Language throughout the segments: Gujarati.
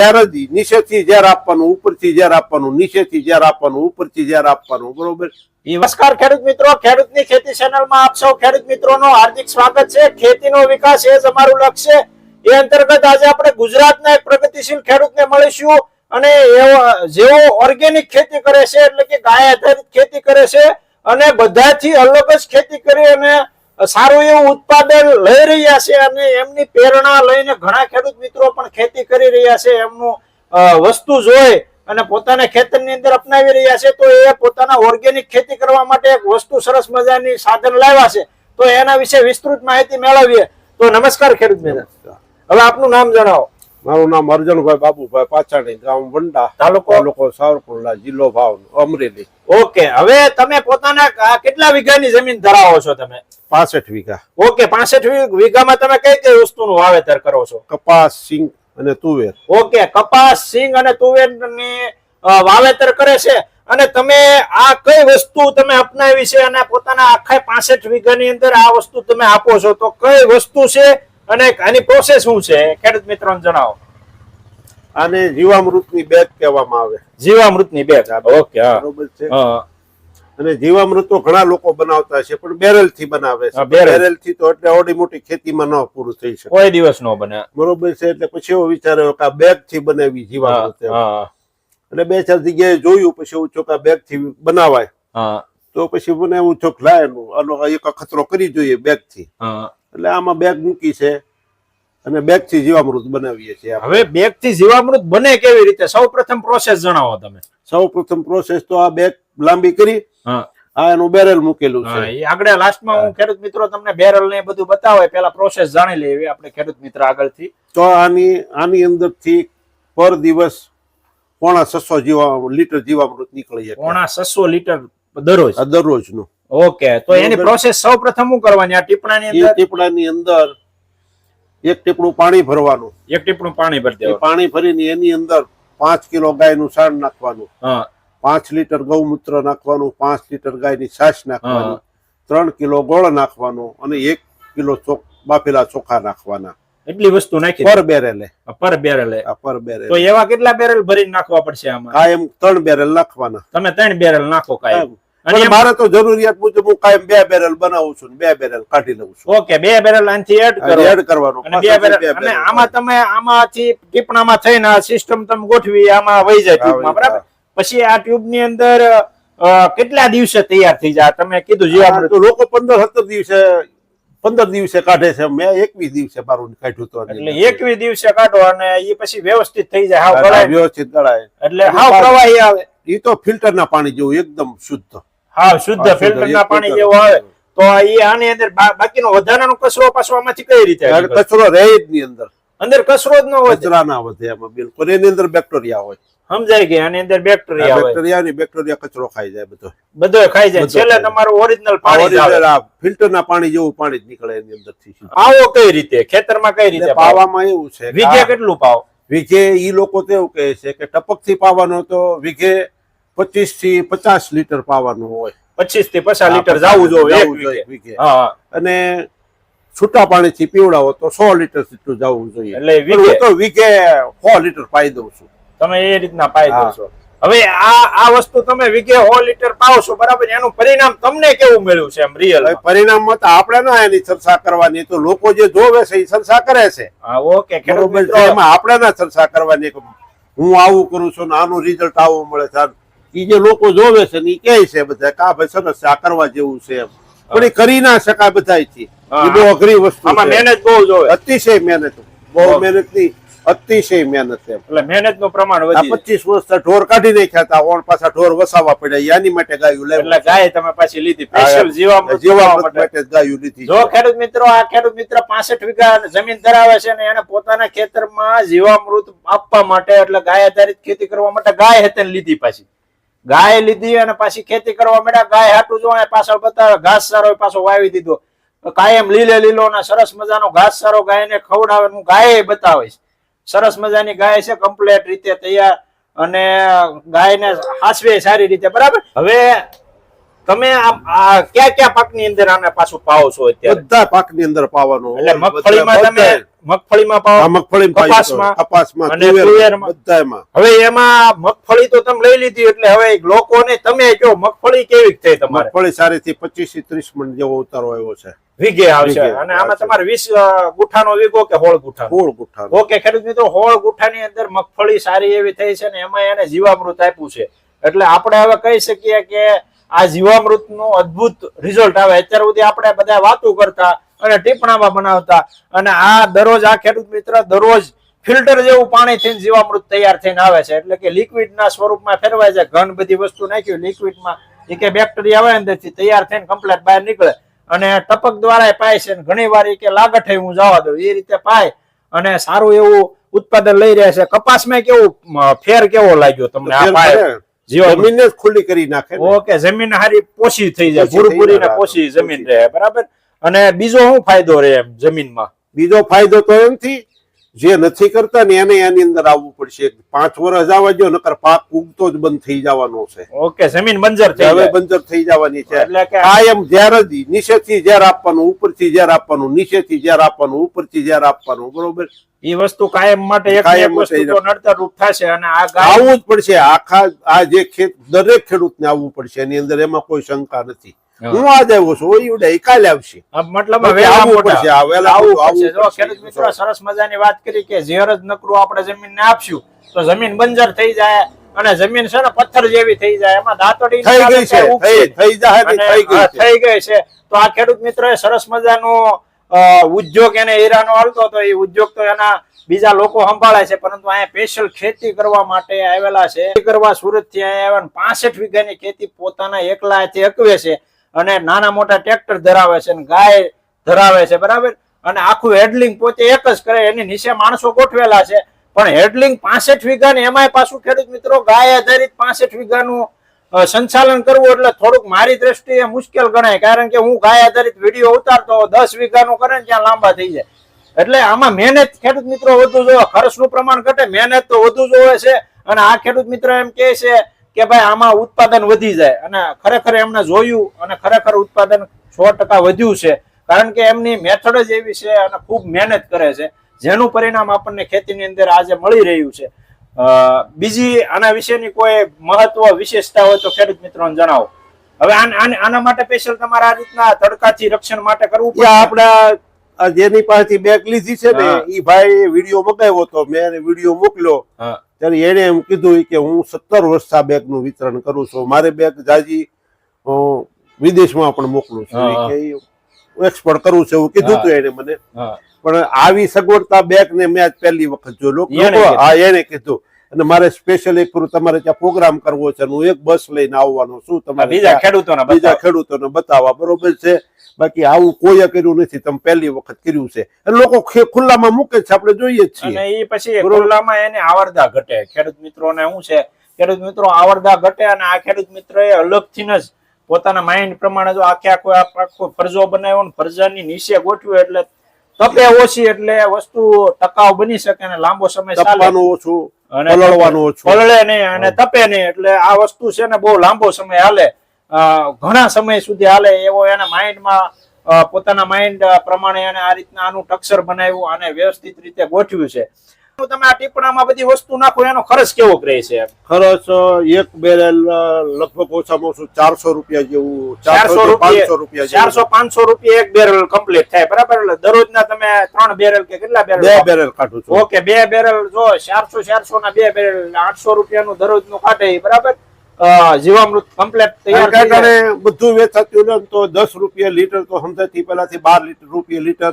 ત્યારે જ નીચેથી ઝેર આપવાનું, ઉપરથી ઝેર આપવાનું, નીચેથી ઝેર આપવાનું, ઉપરથી ઝેર આપવાનું, બરોબર? નમસ્કાર ખેડૂત મિત્રો, ખેડૂતની ખેતી ચેનલમાં આપ સૌ ખેડૂત મિત્રોનો હાર્દિક સ્વાગત છે. ખેતીનો વિકાસ એ જ અમારું લક્ષ્ય એ અંતર્ગત આજે આપણે ગુજરાતના એક પ્રગતિશીલ ખેડૂતને મળીશું અને એવો, જેઓ ઓર્ગેનિક ખેતી કરે છે, એટલે કે ગાય આધારિત ખેતી કરે છે અને બધાથી અલગ જ ખેતી કરી અને સારું એવું ઉત્પાદન લઈ રહ્યા છે અને એમની પ્રેરણા લઈને ઘણા ખેડૂત મિત્રો પણ ખેતી કરી રહ્યા છે. એમનું વસ્તુ જોઈ અને પોતાના ખેતરની અંદર અપનાવી રહ્યા છે. તો એ પોતાના ઓર્ગેનિક ખેતી કરવા માટે એક વસ્તુ સરસ મજાની સાધન લાવ્યા છે. તો એના વિશે વિસ્તૃત માહિતી મેળવીએ. તો નમસ્કાર ખેડૂત મિત્ર. હવે આપનું નામ જણાવો. મારું નામ અર્જુનભાઈ બાબુભાઈ પાછાણી ગામ વંડા તાલુકો? તાલુકો સાવરકુંડલા જિલ્લો ભાવ અમરેલી. ઓકે હવે તમે પોતાના કેટલા વીઘાની જમીન ધરાવો છો તમે? પાસઠ વીઘા. ઓકે પાસઠ વીઘામાં તમે કઈ કઈ વસ્તુનું વાવેતર કરો છો? કપાસ સિંગ અને તુવેર. ઓકે કપાસ સિંગ અને તુવેરની વાવેતર કરે છે. અને તમે આ કઈ વસ્તુ તમે અપનાવી છે અને પોતાના આખા પાસઠ વીઘાની અંદર આ વસ્તુ તમે આપો છો? તો કઈ વસ્તુ છે અને આની પ્રોસેસ શું છે? ખેડૂત મિત્રો જણાવો. આને જીવામૃતની બેગ કહેવામાં આવે. જીવામૃતની બેગ ઓકે બરોબર છે. અને જીવામૃત તો ઘણા લોકો બનાવતા છે પણ બેરલથી બનાવે છે. બેરલ. થી તો એટલે ઓડી મોટી ખેતીમાં ન પૂરું થઈ શકે. કોઈ દિવસ નો બને. બરોબર છે એટલે પછી એવો વિચાર આવ્યો કે આ બેગથી બનાવી જીવામૃત એટલે બે ચાર જગ્યાએ જોયું પછી એવું છો કે આ બેગથી બનાવાય તો પછી મને એવું ચોક લાય આનો એક અખતરો કરી જોઈએ બેગથી હા. એટલે આમાં બેગ મૂકી છે અને બેગથી જીવામૃત બનાવીએ છીએ હવે બેગથી જીવામૃત બને કેવી રીતે? સૌ પ્રથમ પ્રોસેસ જણાવો તમે. સૌ પ્રથમ પ્રોસેસ તો આ બેગ લાંબી કરી આ એનું બેરલ મૂકેલું છે. આગળ લાસ્ટમાં હું ખેડૂત મિત્રો તમને બેરલ ને બધું બતાવે પેલા પ્રોસેસ જાણી લેવી આપણે ખેડૂત મિત્ર આગળથી. તો આની આની અંદરથી પર દિવસ પોણા છસો જીવા લીટર જીવામૃત નીકળી જાય પોણા છસો લીટર દરરોજ? આ દરરોજનું. ઓકે તો એની પ્રોસેસ સૌ પ્રથમ શું કરવાની? આ ટીપણાની અંદર? ટીપડાની અંદર એક ટીપડું પાણી ભરવાનું. એક ટીપણું પાણી ભરી દેવાનું. પાણી ભરીને એની અંદર પાંચ કિલો ગાયનું સાણ નાખવાનું. પાંચ લીટર ગૌમૂત્ર નાખવાનું પાંચ લીટર ગાયની છાશ નાખવાની. ત્રણ કિલો ગોળ નાખવાનો અને એક કિલો ચોક બાફેલા ચોખા નાખવાના. એટલી વસ્તુ નાખી પર બેરેલે. પર બેરેલે. પર બેરેલ. તો એવા કેટલા બેરેલ ભરીને નાખવા પડશે આમાં? કાયમ ત્રણ બેરેલ નાખવાના. તમે ત્રણ બેરેલ નાખો કાયમ. અને મારે તો જરૂરિયાત મુજબ હું કાયમ બે બેરલ બનાવું છું બે બેરલ કાઢી લઉં છું. ઓકે બે બેરલ આથી એડ કરો. એડ કરવાનું અને બે બેરલ અને આમાં તમે આમાંથી ટીપણામાં થઈને આ સિસ્ટમ તમે ગોઠવી આમાં વહી જાય ટ્યુબમાં બરાબર? પછી આ ટ્યુબની અંદર કેટલા દિવસે તૈયાર થઈ જાય? તમે કીધું તો લોકો પંદર સત્તર દિવસે પંદર દિવસે કાઢે છે. મેં એકવીસ દિવસે મારું કાઢ્યું હતું એટલે એકવીસ એકવી દિવસે કાઢો અને એ પછી વ્યવસ્થિત થઈ જાય. હાવ વ્યવસ્થિત ગળાય. એટલે હાવ પ્રવાહી આવે. એ તો ફિલ્ટર ના પાણી જેવું એકદમ શુદ્ધ. શુદ્ધ હા, ફિલ્ટર ના પાણી. જેવું આવે તો એ આની અંદર બાકીનો વધારાનો કચરો પાછો આમાંથી કઈ રીતે કચરો રહે જ ની અંદર. અંદર કચરો જ ન હોય કચરા ના વધે એમાં બિલકુલ. એની અંદર બેક્ટેરિયા હોય. સમજાય કે આની અંદર બેક્ટેરિયા હોય. બેક્ટેરિયા ની બેક્ટેરિયા કચરો ખાઈ જાય બધો. બધો ખાઈ જાય. છેલ્લે. તમારું ઓરિજિનલ પાણી ફિલ્ટર ના પાણી જેવું પાણી જ નીકળે એની અંદરથી આવો કઈ રીતે? ખેતરમાં કઈ રીતે પાવામાં એવું છે વીઘે કેટલું પાવ? વીઘે ઈ લોકો તો એવું કહે છે કે ટપકથી પાવાનો તો વીઘે પચીસથી પચાસ લીટર પાવાનું હોય. પચીસથી પચાસ લીટર જવું જોઈએ. અને છૂટા પાણી થી પીવડાવો તો સો લીટર જેટલું જવું જોઈએ. એટલે હું તો વીઘે સો લીટર પાઈ દઉં છું. તમે એ રીતના પાઈ દો છો. હવે આ આ વસ્તુ તમે વીઘે સો લીટર પાવ છો બરાબર? એનું પરિણામ તમને કેવું મળ્યું છે એમ રિયલ પરિણામ પરિણામમાં તો આપણે ના એની ચર્ચા કરવાની તો લોકો જે જોવે છે એ ચર્ચા કરે છે. ઓકે બરોબર એમાં આપણે ના ચર્ચા કરવાની હું આવું કરું છું ને આનું રિઝલ્ટ આવું મળે છે એ જે લોકો જોવે છે ને એ કહે છે બધા કે ભાઈ સરસ છે આ કરવા જેવું છે એમ. પણ એ કરી ના શકાય બધાયથી. હા. એ બહુ અઘરી વસ્તુ આમાં મહેનત બહુ જોવે. અતિશય મહેનત. બહુ. મહેનતની અતિશય મહેનત છે એટલે મહેનતનું પ્રમાણ વધી પચીસ વર્ષ ઢોર કાઢી નાખ્યા હતા ઓણ પાછા ઢોર વસાવા પડ્યા. એની માટે ગાયું એટલે ગાય તમે પાછી લીધી. સ્પેશિયલ જીવામૃત જીવામૃત માટે. ગાયું લીધી જો ખેડૂત મિત્રો આ ખેડૂત મિત્ર પાસઠ વીઘા જમીન ધરાવે છે ને એને પોતાના ખેતરમાં જીવામૃત આપવા માટે એટલે ગાય આધારિત ખેતી કરવા માટે ગાય હેતન લીધી પાછી. ગાય લીધી અને પાછી ખેતી કરવા માંડ્યા. ગાય હાટું જોવા પાછળ બતાવે ઘાસ સારો પાછો વાવી દીધો. કાયમ લીલે લીલો અને સરસ મજાનો ઘાસ સારો ગાયને ખવડાવે હું ગાય બતાવીશ. સરસ મજાની ગાય છે કમ્પ્લેટ રીતે તૈયાર. અને ગાયને હાસવે સારી રીતે, બરાબર? હવે તમે આ કયા કયા પાકની અંદર આને પાછું પાવો છો અત્યારે? બધા પાકની અંદર પાવાનો. એટલે મગફળીમાં તમે મગફળીમાં પાવો મગફળી કપાસમાં કપાસમાં અને તુવેરમાં, બધામાં. હવે એમાં મગફળી તો તમે લઈ લીધી એટલે હવે લોકોને તમે જો મગફળી કેવી થઈ તમારે? મગફળી સારીથી પચીસથી ત્રીસ મણ જેવો ઉતારો આવ્યો છે. વીઘે આવશે. અને આમાં તમારે વીસ ગુઠાનો વીઘો કે હોળ ગુઠા હોળ ગુઠા ઓકે ખેડૂત મિત્રો હોળ ગુઠાની અંદર મગફળી સારી એવી થઈ છે ને એમાં એને જીવામૃત આપ્યું છે. એટલે આપણે હવે કહી શકીએ કે આ જીવામૃતનું અદ્ભુત રિઝલ્ટ આવે અત્યાર સુધી આપણે બધા વાતો કરતા અને ટીપણામાં બનાવતા અને આ દરરોજ આ ખેડૂત મિત્ર દરરોજ ફિલ્ટર જેવું પાણી થઈને જીવામૃત તૈયાર થઈને આવે છે. એટલે કે લિક્વિડ ના સ્વરૂપમાં ફેરવાય છે. ઘણ બધી વસ્તુ નાખ્યું લિક્વિડમાં એ કે બેક્ટેરિયા આવે અંદરથી તૈયાર થઈને કમ્પ્લેટ બહાર નીકળે. અને ટપક દ્વારા પાય છે ઘણી વાર ઈ કે લાગઠ હું જવા દઉં. એ રીતે પાય અને સારું એવું ઉત્પાદન લઈ રહ્યા છે. કપાસમાં કેવું ફેર કેવો લાગ્યો તમને? આ પાય? જમીનને જ ખુલ્લી કરી નાખે ઓકે જમીન હારી પોષી થઈ જાય પોષી ને પોષી. જમીન રહે બરાબર? અને બીજો શું ફાયદો રહે એમ જમીનમાં? બીજો ફાયદો તો એમથી જે નથી કરતા ને એને એની અંદર આવવું પડશે. પાંચ વર્ષ આવવા જો નકર પાક ઉગતો જ બંધ થઈ જવાનો છે. ઓકે જમીન બંજર થઈ હવે બંજર થઈ જવાની છે. એટલે કે કાયમ જ્યારે જ નીચેથી જ્યારે આપવાનું ઉપરથી જ્યારે આપવાનું નીચેથી જ્યારે આપવાનું ઉપરથી જ્યારે આપવાનું બરોબર? એ વસ્તુ કાયમ માટે એક કાયમ નડતર રૂપ થશે અને આ આવવું જ પડશે. આખા આ જે ખેત દરેક ખેડૂતને આવવું પડશે. એની અંદર એમાં કોઈ શંકા નથી. હા. આજ આવ્યો છું. એ ઉડે કાલે આવશે. મતલબ સરસ મજાની વાત કરી કે ઝેર જ નકરું આપણે જમીનને આપશું તો જમીન બંજર થઈ જાય અને જમીન છે ને પથ્થર જેવી થઈ જાય. એમાં દાંતડી થઈ ગઈ છે થઈ જાય થઈ ગઈ છે. થઈ ગઈ છે. તો આ ખેડૂત મિત્રોએ સરસ મજાનો ઉદ્યોગ એને હીરાનો હાલતો હતો. એ ઉદ્યોગ તો એના બીજા લોકો સંભાળે છે પરંતુ અહીંયા સ્પેશિયલ ખેતી કરવા માટે આવેલા છે. કરવા સુરતથી આવ્યા પાસઠ વીઘાની ખેતી પોતાના એકલા હાથે અકવે છે. અને નાના મોટા ટ્રેક્ટર ધરાવે છે અને ગાય ધરાવે છે, બરાબર? અને આખું હેડલિંગ પોતે એક જ કરે, એની નીચે માણસો ગોઠવેલા છે. પણ હેડલિંગ પાસઠ વીઘાની એમાંય પાછું ખેડૂત મિત્રો ગાય આધારિત પાસઠ વીઘાનું સંચાલન કરવું એટલે થોડુંક મારી દ્રષ્ટિએ મુશ્કેલ ગણાય, કારણ કે હું ગાય આધારિત વીડિયો ઉતારતો દસ વીઘાનું કરે ને ત્યાં લાંબા થઈ જાય. એટલે આમાં મહેનત, ખેડૂત મિત્રો વધુ જોવે, ખર્ચનું પ્રમાણ ઘટે, મહેનત તો વધુ જોવે છે. અને આ ખેડૂત મિત્રો એમ કહે છે કે ભાઈ આમાં ઉત્પાદન વધી જાય. અને ખરેખર એમને જોયું અને ખરેખર ઉત્પાદન સો ટકા વધ્યું છે. કારણ કે એમની મેથડ જ એવી છે અને ખૂબ મહેનત કરે છે. જેનું પરિણામ આપણને ખેતીની અંદર આજે મળી રહ્યું છે. બીજી આના વિશેની કોઈ મહત્વ વિશેષતા હોય તો ખેડૂત મિત્રોને જણાવો. હવે આન- માટે સ્પેશિયલ તમારે આ રીતના તડકાથી રક્ષણ માટે કરવું પડે? આપણા જેની પાસેથી બેગ લીધી છે ને એ ભાઈ વીડિયો મગાવ્યો હતો મેં વીડિયો મોકલ્યો. ત્યારે એને એમ કીધું કે હું સત્તર વર્ષ આ બેગનું વિતરણ કરું છું. મારે બેગ જાજી વિદેશમાં પણ મોકલું છું. કે એક્સપોર્ટ કરવું છે એવું કીધું. હતું એને મને. પણ આવી સગવડતા બેગ ને મેં પહેલી વખત જોયું લોકો-. હા એને કીધું. અને મારે સ્પેશિયલ એક તમારે ત્યાં પ્રોગ્રામ કરવો છે અને હું એક બસ લઈને આવવાનો શું આ તમારે બીજા ખેડૂતોને બીજા ખેડૂતોને બતાવવા. બરોબર છે? બાકી આવું કોઈએ કર્યું નથી. તમે પહેલી વખત કર્યું છે. અને લોકો ખુલ્લામાં મૂકે છે. આપણે જોઈએ જ છીએ. અને એ પછી. ખુલ્લામાં એને આવરદા ઘટે. ખેડૂત મિત્રોને શું છે? ખેડૂત મિત્રો આવરદા ઘટે અને આ ખેડૂત મિત્રોએ અલગથી જ પોતાના માઇન્ડ પ્રમાણે જો આખે આખો આખો ફરજો બનાવ્યો ને ફરજાની નીચે ગોઠવ્યો એટલે તપે ઓછી એટલે વસ્તુ ટકાઉ બની શકે અને લાંબો સમય ચાલે. ઓછું. અને પલળવાનું પલળે નહીં અને તપે નહીં. એટલે આ વસ્તુ છે ને બહુ લાંબો સમય હાલે. ઘણા સમય સુધી હાલે. એવો એના માઇન્ડમાં પોતાના માઇન્ડ પ્રમાણે એને આ રીતના આનું ટક્સર બનાવ્યું અને વ્યવસ્થિત રીતે ગોઠવ્યું છે. તમે આ ટીપણામાં બધી વસ્તુ નાખો એનો ખર્ચ કેવો રહે છે? ખર્ચ એક બેરેલ લગભગ ઓછામાં ઓછું ચારસો રૂપિયા જેવું ચારસો પાંચસો રૂપિયા રૂપિયા ચારસો પાંચસો રૂપિયા એક બેરલ કમ્પ્લીટ થાય બરાબર? એટલે દરરોજના તમે ત્રણ બેરલ કે કેટલા બેરલ બે બેરેલ કાઢું છું. ઓકે બે બેરલ જો ચારસો ચારસો ના બે બેરલ આઠસો રૂપિયાનું દરરોજનું કાઢે બરાબર? જીવામૃત કમ્પ્લેટ તૈયાર બધું વેચાતું ને તો દસ રૂપિયા લીટર તો સમજાથી પેલાથી બાર લીટર રૂપિયા લીટર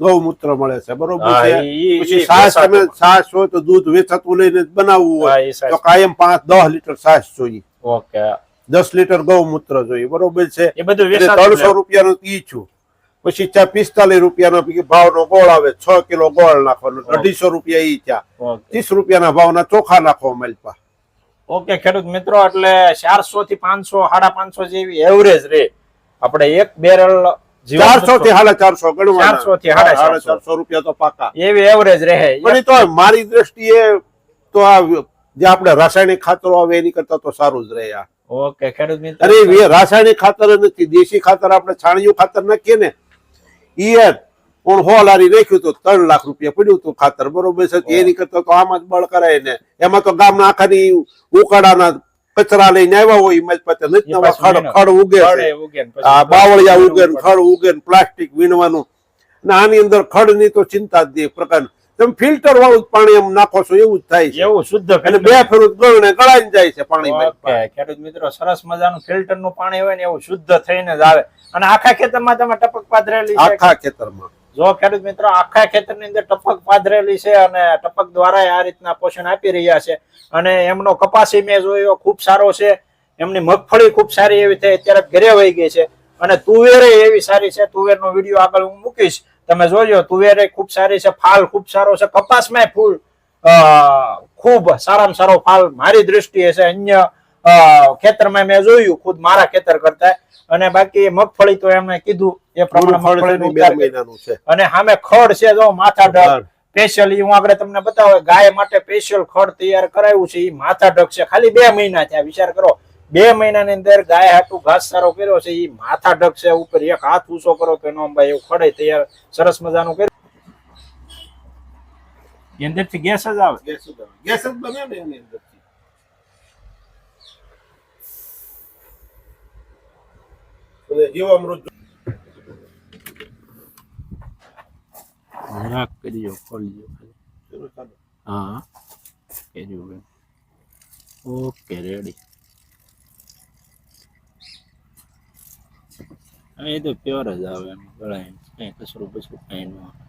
ગૌમૂત્ર મળે છે બરોબર છે? પછી છાશ તમે છાશ હોય તો દૂધ વેચાતું લઈને બનાવવું હોય. તો કાયમ પાંચ દસ લીટર છાશ જોઈએ. ઓકે. દસ લીટર ગૌમૂત્ર જોઈએ બરોબર છે? એ બધું ત્રણસો રૂપિયાનું ઈ છું. પછી ચા પિસ્તાલીસ રૂપિયાનો ભાવનો ગોળ આવે છ કિલો ગોળ નાખવાનો અઢીસો રૂપિયા ઈ ચા. ત્રીસ રૂપિયાના ભાવના ચોખા નાખો મલપા ઓકે ખેડૂત મિત્રો એટલે ચારસો થી પાંચસો સાડા પાંચસો જેવી એવરેજ રે. આપણે એક બેરલ ચારસો થી સાડા ચારસો ગણવાના. 400 થી સાડા સાડા 400. ચારસો રૂપિયા તો પાકા. એવી એવરેજ રહે. પણ તો મારી દ્રષ્ટિએ તો આ જે આપણે રાસાયણિક ખાતરો આવે એની કરતા તો સારું જ રહે આ. ઓકે ખેડૂત મિત્રો. અરે રાસાયણિક ખાતર નથી. દેશી ખાતર આપણે છાણિયું ખાતર નાખીએ ને એ પણ હો લારી નાખ્યું તો ત્રણ લાખ રૂપિયા પડ્યું હતું ખાતર. બરોબર છે? એની કરતા તો આમાં જ બળ કરાય ને. એમાં તો ગામના આખાની ઉકાળાના કચરા લઈને આવ્યા હોય એમાં પાછા નથી નવા ખડ ખડ ઉગે આ બાવળિયા ઉગે ખડ ઉગે પ્લાસ્ટિક વીણવાનું. ને આની અંદર ખડની તો ચિંતા જ નહીં એક તમે ફિલ્ટર વાળું પાણી એમ નાખો છો એવું જ થાય છે. એવું શુદ્ધ એટલે બે ફેરું ગળને ગળાઈ જાય છે પાણી ખેડૂત મિત્રો સરસ મજાનું ફિલ્ટરનું પાણી હોય ને એવું શુદ્ધ થઈને જ આવે. અને આખા ખેતરમાં તમે ટપક પાથરેલી આખા ખેતરમાં. જો ખેડૂત મિત્રો, આખા ખેતરની અંદર ટપક પાથરેલી છે અને ટપક દ્વારા આ રીતના પોષણ આપી રહ્યા છે. અને એમનો કપાસી મેં જોયો ખૂબ સારો છે. એમની મગફળી ખૂબ સારી એવી થઈ, અત્યારે ઘરે વહી ગઈ છે. અને તુવેરે એવી સારી છે, તુવેરનો વીડિયો આગળ હું મૂકીશ. તમે જોજો, તુવેરે ખૂબ સારી છે, ફાલ ખૂબ સારો છે કપાસમાં ફૂલ ખૂબ સારામાં સારો ફાલ મારી દ્રષ્ટિએ છે. અન્ય ખેતરમાં મેં જોયું, ખુદ મારા ખેતર કરતા. અને બાકી મગફળી તો એમને કીધું એ પ્રમાણે બે મહિનાનું છે. અને સામે ખડ છે જો માથા ઢગ સ્પેશિયલી હું આગળ તમને બતાવું ગાય માટે સ્પેશિયલ ખડ તૈયાર કરાયું છે એ માથા ઢગ છે. ખાલી બે મહિના થયા વિચાર કરો. બે મહિનાની અંદર ગાય હાટું ઘાસ સારો કર્યો છે એ માથા ઢગ છે ઉપર એક હાથ ઊંચો કરો કે નો ભાઈ એવું ખડે તૈયાર સરસ મજાનું કર્યું. અંદરથી ગેસ જ આવે. ગેસ જ આવે. ગેસ જ બને ને એની અંદરથી. જીવામૃત જરાક કરીજો ખોલજો હા કર્યું ઓકે રેડી એ તો પ્યોર જ આવે એમ ગળાય કઈ કસરું બસરું કઈ ન આવે